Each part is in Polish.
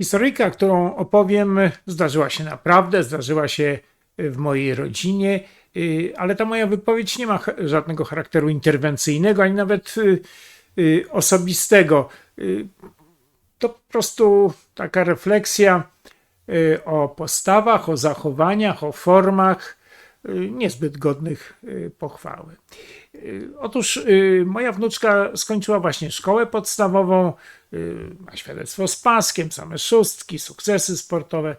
Historyjka, którą opowiem, zdarzyła się naprawdę, zdarzyła się w mojej rodzinie, y, ale ta moja wypowiedź nie ma żadnego charakteru interwencyjnego, ani nawet y, osobistego. To po prostu taka refleksja o postawach, o zachowaniach, o formach niezbyt godnych y, pochwały. Y, Otóż y, moja wnuczka skończyła właśnie szkołę podstawową, y, ma świadectwo z paskiem, same szóstki, sukcesy sportowe.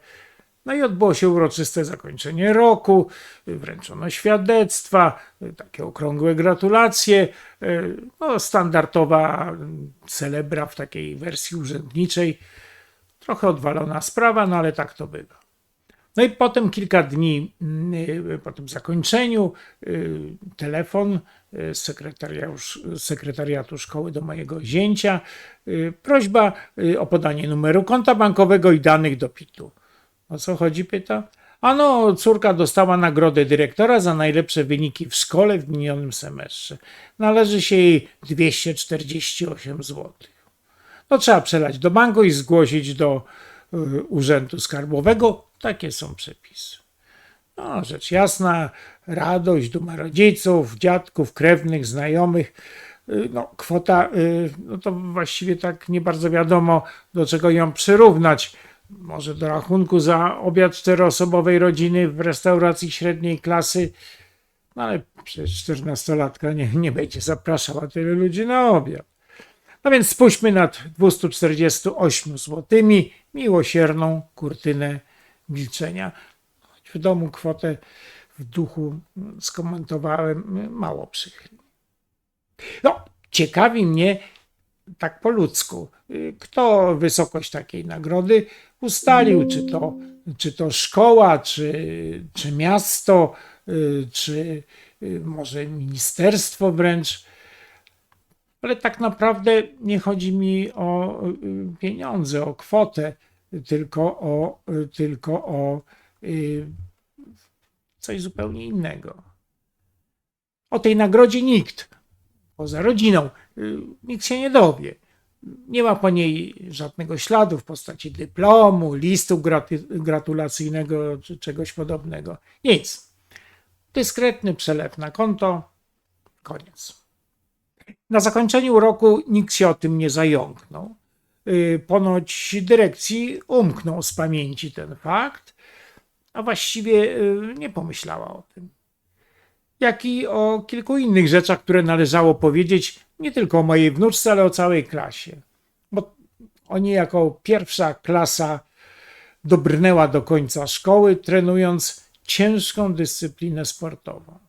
No i odbyło się uroczyste zakończenie roku, y, wręczono świadectwa, y, takie okrągłe gratulacje, y, no, standardowa celebra w takiej wersji urzędniczej. Trochę odwalona sprawa, no ale tak to bywa. No i potem kilka dni y, po tym zakończeniu y, telefon y, z z sekretariatu szkoły do mojego zięcia. y, Prośba y, o podanie numeru konta bankowego i danych do PIT-u. O co chodzi, pyta? Ano, córka dostała nagrodę dyrektora za najlepsze wyniki w szkole w minionym semestrze. Należy się jej 248 zł. No trzeba przelać do banku i zgłosić do y, urzędu skarbowego. Takie są przepisy. No, rzecz jasna, radość, duma rodziców, dziadków, krewnych, znajomych. Y, No, kwota, y, no to właściwie tak nie bardzo wiadomo, do czego ją przyrównać. Może do rachunku za obiad czteroosobowej rodziny w restauracji średniej klasy, no ale przecież 14-latka nie, nie będzie zapraszała tyle ludzi na obiad. No więc spójrzmy nad 248 złotymi, miłosierną kurtynę milczenia. Choć w domu kwotę w duchu skomentowałem mało przychylnie. No, ciekawi mnie tak po ludzku, kto wysokość takiej nagrody ustalił, czy to, czy to szkoła, czy, czy miasto, czy y, może ministerstwo wręcz. Ale tak naprawdę nie chodzi mi o y, pieniądze, o kwotę, tylko o, tylko o y, coś zupełnie innego. O tej nagrodzie nikt, poza rodziną, y, nikt się nie dowie. Nie ma po niej żadnego śladu w postaci dyplomu, listu gratulacyjnego czy czegoś podobnego. Nic. Dyskretny przelew na konto, koniec. Na zakończeniu roku nikt się o tym nie zająknął. Y, Ponoć dyrekcji umknął z pamięci ten fakt, a właściwie y, nie pomyślała o tym. Jak i o kilku innych rzeczach, które należało powiedzieć nie tylko o mojej wnuczce, ale o całej klasie. Bo oni jako pierwsza klasa dobrnęła do końca szkoły, trenując ciężką dyscyplinę sportową.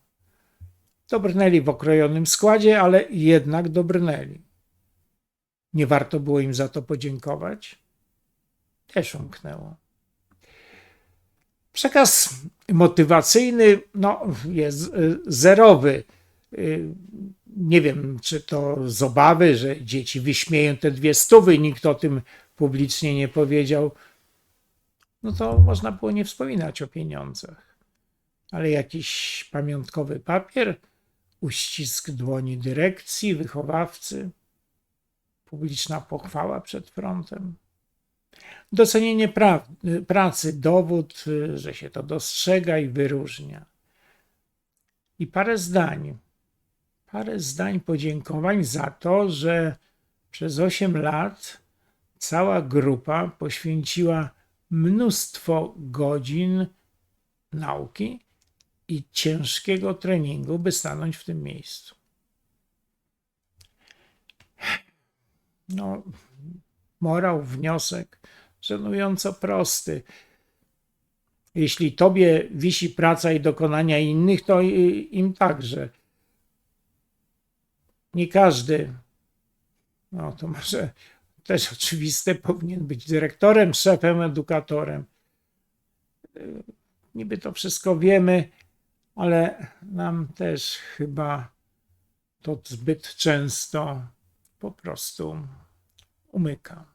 Dobrnęli w okrojonym składzie, ale jednak dobrnęli. Nie warto było im za to podziękować? Też umknęło. Przekaz motywacyjny no, jest y, zerowy. Y, Nie wiem, czy to z obawy, że dzieci wyśmieją te dwie stówy, nikt o tym publicznie nie powiedział. No to można było nie wspominać o pieniądzach. Ale jakiś pamiątkowy papier, uścisk dłoni dyrekcji, wychowawcy, publiczna pochwała przed frontem. Docenienie pra pracy, dowód, że się to dostrzega i wyróżnia. I parę zdań, parę zdań podziękowań za to, że przez 8 lat cała grupa poświęciła mnóstwo godzin nauki i ciężkiego treningu, by stanąć w tym miejscu. No, morał, wniosek żenująco prosty. Jeśli tobie wisi praca i dokonania innych, to im także. Nie każdy, no to może też oczywiste, powinien być dyrektorem, szefem, edukatorem. Niby to wszystko wiemy, ale nam też chyba to zbyt często po prostu o meu carro.